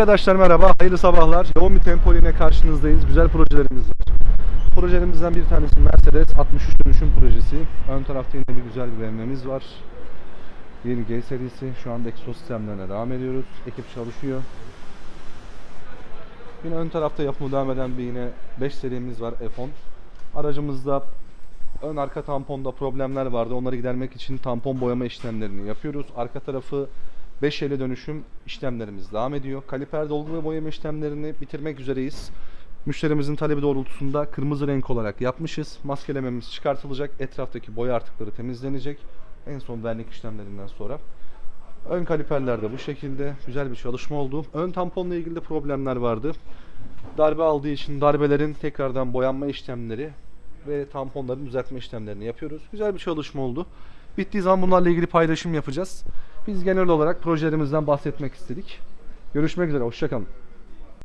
Arkadaşlar merhaba, hayırlı sabahlar. Yoğun bir tempo ile karşınızdayız. Güzel projelerimiz var. Projelerimizden bir tanesi Mercedes 63 dönüşüm projesi. Ön tarafta yine bir güzel bir BMW'miz var. Yeni G serisi. Şu anda egzoz sistemlerine devam ediyoruz. Ekip çalışıyor. Yine ön tarafta yapımı devam eden bir yine 5 serimiz var F10. Aracımızda ön arka tamponda problemler vardı. Onları gidermek için tampon boyama işlemlerini yapıyoruz. Arka tarafı 5 ele dönüşüm işlemlerimiz devam ediyor. Kaliper dolgu ve boyama işlemlerini bitirmek üzereyiz. Müşterimizin talebi doğrultusunda kırmızı renk olarak yapmışız. Maskelememiz çıkartılacak. Etraftaki boya artıkları temizlenecek. En son vernik işlemlerinden sonra. Ön kaliperler de bu şekilde. Güzel bir çalışma oldu. Ön tamponla ilgili de problemler vardı. Darbe aldığı için darbelerin tekrardan boyanma işlemleri ve tamponların düzeltme işlemlerini yapıyoruz. Güzel bir çalışma oldu. Bittiği zaman bunlarla ilgili paylaşım yapacağız. Biz genel olarak projelerimizden bahsetmek istedik. Görüşmek üzere, hoşçakalın.